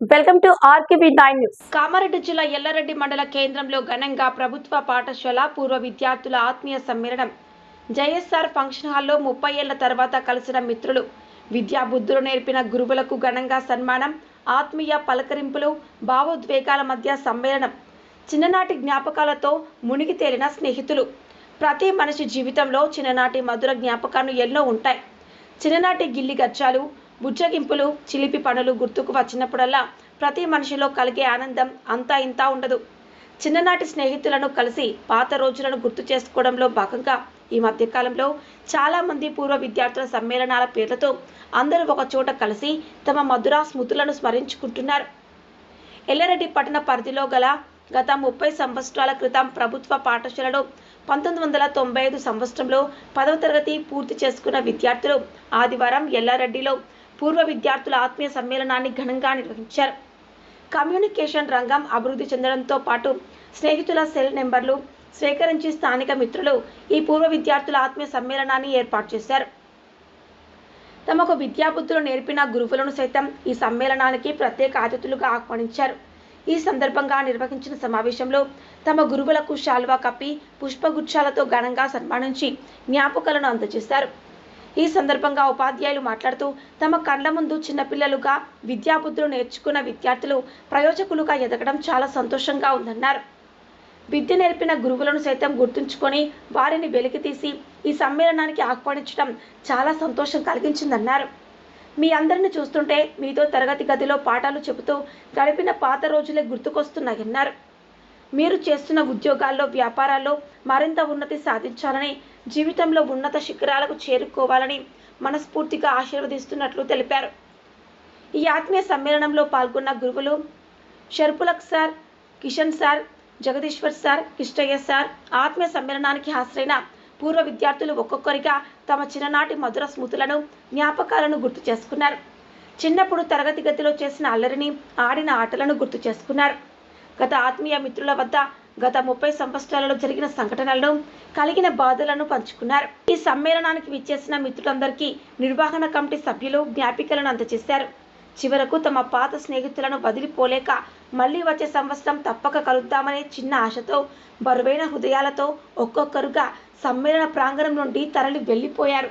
Welcome to RKB nine news. Kamareddy జిల్లా ఎల్లారెడ్డి మండల కేంద్రంలో ఘనంగా ప్రభుత్వ పాఠశాల పూర్వ విద్యార్థుల ఆత్మీయ సమ్మేళనం. జేఎస్ఆర్ ఫంక్షన్ హాల్లో ముప్పై ఏళ్ళ తర్వాత కలిసిన మిత్రులు విద్యాబుద్ధులు నేర్పిన గురువులకు ఘనంగా సన్మానం ఆత్మీయ పలకరింపులు భావోద్వేగాల మధ్య సమ్మేళనం చిన్ననాటి జ్ఞాపకాలతో మునిగి తేలిన స్నేహితులు. ప్రతి మనిషి జీవితంలో చిన్ననాటి మధుర జ్ఞాపకాలు ఎన్నో ఉంటాయి. చిన్ననాటి గిల్లి గచ్చాలు బుజ్జగింపులు చిలిపి పనులు గుర్తుకు వచ్చినప్పుడల్లా ప్రతి మనిషిలో కలిగే ఆనందం అంతా ఇంతా ఉండదు. చిన్ననాటి స్నేహితులను కలిసి పాత రోజులను గుర్తు చేసుకోవడంలో భాగంగా ఈ మధ్యకాలంలో చాలామంది పూర్వ విద్యార్థుల సమ్మేళనాల పేర్లతో అందరూ ఒక చోట కలిసి తమ మధుర స్మృతులను స్మరించుకుంటున్నారు. ఎల్లారెడ్డి పట్టణ పరిధిలో గల గత ముప్పై సంవత్సరాల క్రితం ప్రభుత్వ పాఠశాలలో పంతొమ్మిది వందల తొంభై ఐదు సంవత్సరంలో పదవ తరగతి పూర్తి చేసుకున్న విద్యార్థులు ఆదివారం ఎల్లారెడ్డిలో పూర్వ విద్యార్థుల ఆత్మీయ సమ్మేళనాన్ని ఘనంగా నిర్వహించారు. కమ్యూనికేషన్ రంగం అభివృద్ధి చెందడంతో పాటు స్నేహితుల సెల్ నెంబర్లు సేకరించి స్థానిక మిత్రులు ఈ పూర్వ విద్యార్థుల ఆత్మీయ సమ్మేళనాన్ని ఏర్పాటు చేశారు. తమకు విద్యాబుద్ధులు నేర్పిన గురువులను సైతం ఈ సమ్మేళనానికి ప్రత్యేక అతిథులుగా ఆహ్వానించారు. ఈ సందర్భంగా నిర్వహించిన సమావేశంలో తమ గురువులకు శాల్వా కప్పి పుష్పగుచ్చాలతో ఘనంగా సన్మానించి జ్ఞాపకాలను అందజేశారు. ఈ సందర్భంగా ఉపాధ్యాయులు మాట్లాడుతూ తమ కళ్ళ ముందు చిన్నపిల్లలుగా విద్యాబుద్ధులు నేర్చుకున్న విద్యార్థులు ప్రయోజకులుగా ఎదగడం చాలా సంతోషంగా ఉందన్నారు. విద్య నేర్పిన గురువులను సైతం గుర్తుంచుకొని వారిని వెలికితీసి ఈ సమ్మేళనానికి ఆహ్వానించడం చాలా సంతోషం కలిగించిందన్నారు. మీ అందరిని చూస్తుంటే మీతో తరగతి గదిలో పాఠాలు చెబుతూ గడిపిన పాత రోజులే గుర్తుకొస్తున్నాయన్నారు. మీరు చేస్తున్న ఉద్యోగాల్లో వ్యాపారాల్లో మరింత ఉన్నతి సాధించాలని జీవితంలో ఉన్నత శిఖరాలకు చేరుకోవాలని మనస్ఫూర్తిగా ఆశీర్వదిస్తున్నట్లు తెలిపారు. ఈ ఆత్మీయ సమ్మేళనంలో పాల్గొన్న గురువులు Sharpulak sir Kishan sir Jagadishwar sir Kistaiah sir ఆత్మీయ సమ్మేళనానికి హాజరైన పూర్వ విద్యార్థులు ఒక్కొక్కరిగా తమ చిన్ననాటి మధుర స్మృతులను జ్ఞాపకాలను గుర్తు చేసుకున్నారు. చిన్నప్పుడు తరగతి గదిలో చేసిన అల్లరిని ఆడిన ఆటలను గుర్తు చేసుకున్నారు. గత ఆత్మీయ మిత్రుల వద్ద గత ముప్పై సంవత్సరాలలో జరిగిన సంఘటనలను కలిగిన బాధలను పంచుకున్నారు. ఈ సమ్మేళనానికి విచ్చేసిన మిత్రులందరికీ నిర్వహణ కమిటీ సభ్యులు జ్ఞాపికలను అందజేశారు. చివరకు తమ పాత స్నేహితులను వదిలిపోలేక మళ్ళీ వచ్చే సంవత్సరం తప్పక కలుద్దామనే చిన్న ఆశతో బరువైన హృదయాలతో ఒక్కొక్కరుగా సమ్మేళన ప్రాంగణం నుండి తరలి వెళ్ళిపోయారు.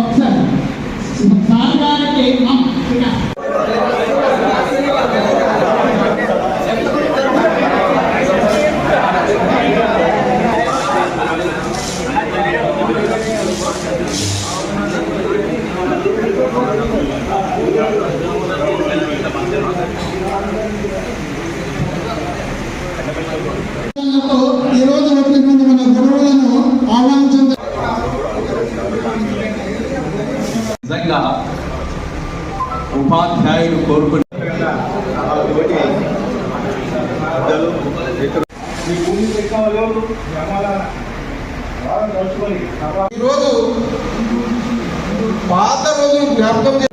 ఒకసారి సార్ గారికి ఉపాధ్యాయులు కోరుకునే ఈరోజు పాత రోజులు జ్ఞాపకం చే-